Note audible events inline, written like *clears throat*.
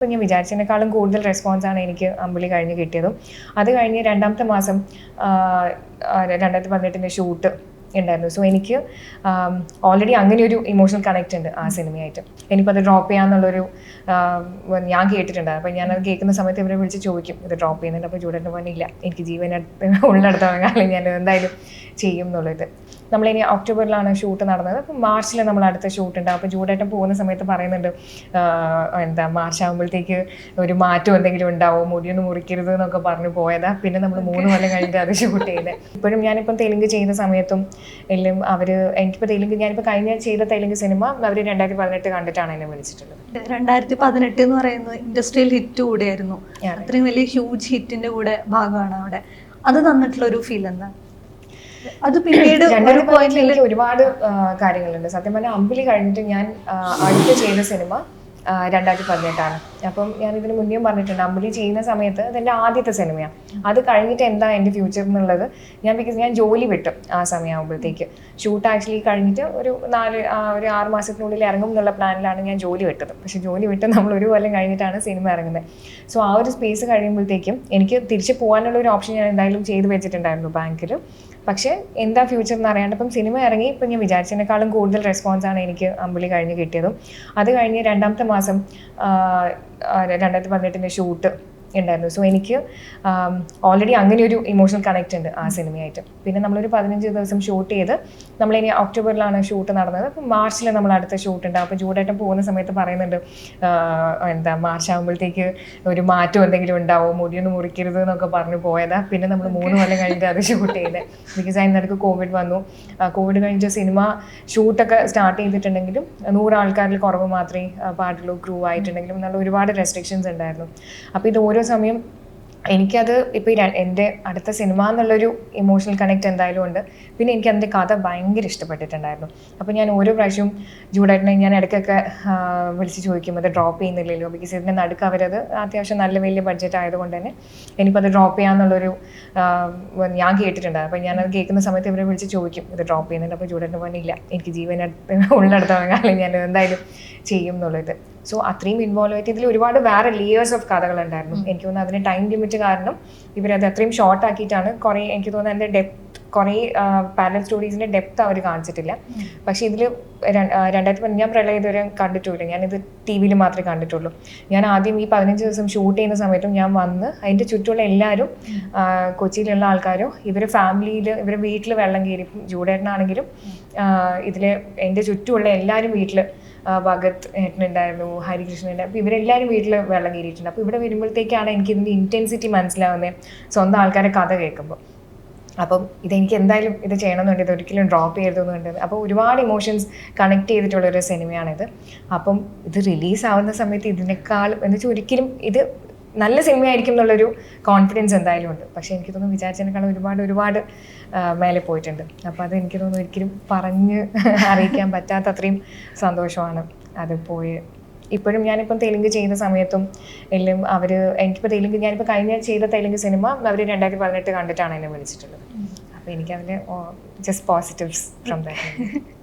ഇപ്പം ഞാൻ വിചാരിച്ചതിനേക്കാളും കൂടുതൽ റെസ്പോൺസാണ് എനിക്ക് അമ്പിളി കഴിഞ്ഞ് കിട്ടിയതും. അത് കഴിഞ്ഞ് രണ്ടാമത്തെ മാസം രണ്ടായിരത്തി പതിനെട്ടിന്റെ ഷൂട്ട് ഉണ്ടായിരുന്നു. സോ എനിക്ക് ഓൾറെഡി അങ്ങനെ ഒരു ഇമോഷണൽ കണക്റ്റ് ഉണ്ട് ആ സിനിമയായിട്ട്. എനിക്കത് ഡ്രോപ്പ് ചെയ്യാന്നുള്ളൊരു ഞാൻ കേട്ടിട്ടുണ്ട്. അപ്പം ഞാനത് കേൾക്കുന്ന സമയത്ത് ഇവരെ വിളിച്ച് ചോദിക്കും ഇത് ഡ്രോപ്പ് ചെയ്യുന്നുണ്ട്? അപ്പോൾ ചൂടേണ്ട പോലെ ഇല്ല എനിക്ക് ജീവൻ ഉള്ളിടത്തോളം കാലം ഞാൻ എന്തായാലും ചെയ്യും എന്നുള്ളത് നമ്മളിനി ഒക്ടോബറിലാണ് ഷൂട്ട് നടന്നത്. അപ്പം മാർച്ചിൽ നമ്മൾ അടുത്ത ഷൂട്ട് ഉണ്ട് അപ്പോൾ ജൂഡായിട്ട് പോകുന്ന സമയത്ത് പറയുന്നുണ്ട് എന്താ മാർച്ച് ആകുമ്പോഴത്തേക്ക് ഒരു മാറ്റം എന്തെങ്കിലും ഉണ്ടാവും? മുടിയൊന്നും മുറിക്കരുത് എന്നൊക്കെ പറഞ്ഞു പോയതാ. പിന്നെ നമ്മൾ മൂന്ന് കൊല്ലം കഴിഞ്ഞിട്ട് അത് ഷൂട്ട് ചെയ്തത് ഇപ്പോഴും ഞാനിപ്പം തെലുങ്ക് ചെയ്യുന്ന സമയത്തും എല്ലാം അവർ എനിക്കിപ്പോൾ തെലുങ്ക് ഞാനിപ്പോൾ കഴിഞ്ഞ ചെയ്ത തെലുങ്ക് സിനിമ അവർ രണ്ടായിരത്തി പതിനെട്ട് കണ്ടിട്ടാണ് എന്നെ വിളിച്ചിട്ടുള്ളത്. രണ്ടായിരത്തി പതിനെട്ട് എന്ന് പറയുന്നത് ഇൻഡസ്ട്രിയൽ ഹിറ്റ് കൂടെയായിരുന്നു. അത്രയും വലിയ ഹ്യൂജ് ഹിറ്റിന്റെ കൂടെ ഭാഗമാണ് അവിടെ. അത് തന്നിട്ടുള്ള ഒരു ഫീൽ എന്താ? അത് പിന്നീട് *clears throat* ഒരു പോയിന്റിൽ എനിക്ക് ഒരുപാട് കാര്യങ്ങളുണ്ട്. സത്യം പറഞ്ഞാൽ അമ്പിളി കഴിഞ്ഞിട്ട് ഞാൻ അടുത്ത ചെയ്ത സിനിമ രണ്ടായിരത്തി പതിനെട്ടാണ് അപ്പം ഞാൻ ഇതിന് മുന്നേയും പറഞ്ഞിട്ടുണ്ട് അമ്പിളി ചെയ്യുന്ന സമയത്ത് അതെന്റെ ആദ്യത്തെ സിനിമയാണ് അത് കഴിഞ്ഞിട്ട് എന്താ എന്റെ ഫ്യൂച്ചർ എന്നുള്ളത് ഞാൻ ബിക്കോസ് ഞാൻ ജോലി വിട്ടു ആ സമയമാകുമ്പോഴത്തേക്ക് ഷൂട്ട് ആക്ച്വലി കഴിഞ്ഞിട്ട് ഒരു നാല് ഒരു ആറ് മാസത്തിനുള്ളിൽ ഇറങ്ങും എന്നുള്ള പ്ലാനിലാണ് ഞാൻ ജോലി വിട്ടത്. പക്ഷെ ജോലി വിട്ട് നമ്മൾ ഒരു കൊല്ലം കഴിഞ്ഞിട്ടാണ് സിനിമ ഇറങ്ങുന്നത്. സോ ആ ഒരു സ്പേസ് കഴിയുമ്പോഴത്തേക്കും എനിക്ക് തിരിച്ച് പോകാനുള്ള ഒരു ഓപ്ഷൻ ഞാൻ എന്തായാലും ചെയ്തു വെച്ചിട്ടുണ്ടായിരുന്നു ബാങ്കിൽ പക്ഷേ എന്താ ഫ്യൂച്ചർ എന്ന് അറിയാണ്ട് ഇപ്പം സിനിമ ഇറങ്ങി ഇപ്പം ഞാൻ വിചാരിച്ചതിനേക്കാളും കൂടുതൽ റെസ്പോൺസാണ് എനിക്ക് അമ്പിളി കഴിഞ്ഞ് കിട്ടിയതും. അത് കഴിഞ്ഞ് രണ്ടാമത്തെ മാസം രണ്ടായിരത്തി പതിനെട്ടിന്റെ ഷൂട്ട് ഉണ്ടായിരുന്നു. സോ എനിക്ക് ഓൾറെഡി അങ്ങനെ ഒരു ഇമോഷണൽ കണക്റ്റ് ഉണ്ട് ആ സിനിമയായിട്ട്. പിന്നെ നമ്മളൊരു പതിനഞ്ച് ദിവസം ഷൂട്ട് ചെയ്ത് നമ്മളിനി ഒക്ടോബറിലാണ് ഷൂട്ട് നടന്നത്. അപ്പം മാർച്ചിൽ നമ്മൾ അടുത്ത ഷൂട്ട് ഉണ്ട്. അപ്പോൾ ജൂഡായിട്ട് പോകുന്ന സമയത്ത് പറയുന്നുണ്ട് എന്താ മാർച്ച് ആകുമ്പോഴത്തേക്ക് ഒരു മാറ്റം എന്തെങ്കിലും ഉണ്ടാവും? മുടിയൊന്നും മുറിക്കരുത് എന്നൊക്കെ പറഞ്ഞു പോയതാ. പിന്നെ നമ്മൾ മൂന്ന് കൊല്ലം കഴിഞ്ഞിട്ട് അത് ഷൂട്ട് ചെയ്തത് ബിക്കോസ് അതിനിടയ്ക്ക് കോവിഡ് വന്നു. കോവിഡ് കഴിഞ്ഞ സിനിമ ഷൂട്ടൊക്കെ സ്റ്റാർട്ട് ചെയ്തിട്ടുണ്ടെങ്കിലും നൂറ് ആൾക്കാരിൽ കുറവ് മാത്രമേ പാട്ടുള്ളൂ ക്രൂ ആയിട്ടുണ്ടെങ്കിലും എന്നുള്ള ഒരുപാട് റെസ്ട്രിക്ഷൻസ് ഉണ്ടായിരുന്നു. അപ്പോൾ ഇത് ഓരോ സമയം എനിക്കത് ഇപ്പോൾ എന്റെ അടുത്ത സിനിമ എന്നുള്ളൊരു ഇമോഷണൽ കണക്ട് എന്തായാലും ഉണ്ട്. പിന്നെ എനിക്ക് അതിന്റെ കഥ ഭയങ്കര ഇഷ്ടപ്പെട്ടിട്ടുണ്ടായിരുന്നു. അപ്പോൾ ഞാൻ ഓരോ പ്രാവശ്യവും ജൂഡായിട്ടിനെ ഞാൻ ഇടയ്ക്കൊക്കെ വിളിച്ച് ചോദിക്കും അത് ഡ്രോപ്പ് ചെയ്യുന്നില്ലല്ലോ. ബിക്കോസ് ഇതിന്റെ നടുക്ക് അവരത് അത്യാവശ്യം നല്ല വലിയ ബഡ്ജറ്റ് ആയതുകൊണ്ട് തന്നെ എനിക്കത് ഡ്രോപ്പ് ചെയ്യാന്നുള്ളൊരു ആ, ഞാൻ കേട്ടിട്ടുണ്ടായിരുന്നു. അപ്പോൾ ഞാനത് കേൾക്കുന്ന സമയത്ത് ഇവരെ വിളിച്ച് ചോദിക്കും ഇത് ഡ്രോപ്പ് ചെയ്യുന്നുണ്ട്? അപ്പോൾ ജൂഡായിട്ടിന് പറഞ്ഞില്ല എനിക്ക് ജീവനടുത്ത് ഉള്ളിടത്തോളം കാലം ഞാൻ എന്തായാലും ചെയ്യും എന്നുള്ളത്. സോ അത്രയും ഇൻവോൾവ് ആയിട്ട് ഇതിൽ ഒരുപാട് വേറെ ലേയേഴ്സ് ഓഫ് കഥകളുണ്ടായിരുന്നു. എനിക്ക് തോന്നുന്നു അതിന് ടൈം ലിമിറ്റ് കാരണം ഇവരത് അത്രയും ഷോർട്ട് ആക്കിയിട്ടാണ് കുറേ എനിക്ക് തോന്നുന്നു അതിന്റെ ഡെപ്ത് കുറേ പാരൽ സ്റ്റോറീസിന്റെ ഡെപ്ത് അവർ കാണിച്ചിട്ടില്ല. പക്ഷേ ഇതിൽ രണ്ടായിരത്തി പതിനഞ്ച് ഞാൻ പ്രളയം ഇതുവരെ കണ്ടിട്ടില്ല ഞാനിത് ടി വിയിൽ മാത്രമേ കണ്ടിട്ടുള്ളൂ. ഞാൻ ആദ്യം ഈ പതിനഞ്ച് ദിവസം ഷൂട്ട് ചെയ്യുന്ന സമയത്തും ഞാൻ വന്ന് അതിന്റെ ചുറ്റുമുള്ള എല്ലാവരും കൊച്ചിയിലുള്ള ആൾക്കാരും ഇവർ ഫാമിലിയിൽ ഇവർ വീട്ടിൽ വെള്ളം കയറി ജൂഡേട്ടനാണെങ്കിലും ഇതിൽ എന്റെ ചുറ്റുമുള്ള എല്ലാവരും വീട്ടിൽ ഭഗത് ഏട്ടനുണ്ടായിരുന്നു ഹരികൃഷ്ണൻ അപ്പോൾ ഇവരെല്ലാവരും വീട്ടിൽ വെള്ളം കയറിയിട്ടുണ്ട്. അപ്പോൾ ഇവിടെ വരുമ്പോഴത്തേക്കാണ് എനിക്ക് ഇതിന്റെ ഇന്റൻസിറ്റി മനസ്സിലാവുന്നത് സ്വന്തം ആൾക്കാരെ കഥ കേൾക്കുമ്പോൾ അപ്പം ഇതെനിക്ക് എന്തായാലും ഇത് ചെയ്യണമെന്നുണ്ട്. ഇത് ഒരിക്കലും ഡ്രോപ്പ് ചെയ്യരുതെന്നുണ്ട്. അപ്പോൾ ഒരുപാട് ഇമോഷൻസ് കണക്ട് ചെയ്തിട്ടുള്ള ഒരു സിനിമയാണിത്. അപ്പം ഇത് റിലീസ് ആവുന്ന സമയത്ത് ഇതിനേക്കാളും എന്ന് വെച്ചാൽ ഒരിക്കലും ഇത് നല്ല സിനിമയായിരിക്കും എന്നുള്ളൊരു കോൺഫിഡൻസ് എന്തായാലും ഉണ്ട്. പക്ഷേ എനിക്ക് തോന്നുന്നു വിചാരിച്ചതിനേക്കാളും ഒരുപാട് ഒരുപാട് മേലെ പോയിട്ടുണ്ട്. അപ്പോൾ അത് എനിക്ക് തോന്നുന്നു ഒരിക്കലും പറഞ്ഞ് *laughs* അറിയിക്കാൻ പറ്റാത്ത അത്രയും സന്തോഷമാണ് അത് പോയി. ഇപ്പോഴും ഞാനിപ്പം തെലുങ്ക് ചെയ്യുന്ന സമയത്തും എല്ലാം അവർ എനിക്കിപ്പോൾ തെലുങ്ക് ഞാനിപ്പോൾ കഴിഞ്ഞ ചെയ്ത തെലുങ്ക് സിനിമ അവർ രണ്ടായിരത്തി പതിനെട്ട് കണ്ടിട്ടാണ് എന്നെ വിളിച്ചിട്ടുള്ളത്. അപ്പോൾ എനിക്കതിൽ ജസ്റ്റ് പോസിറ്റീവ്സ് ഫ്രം ദാറ്റ്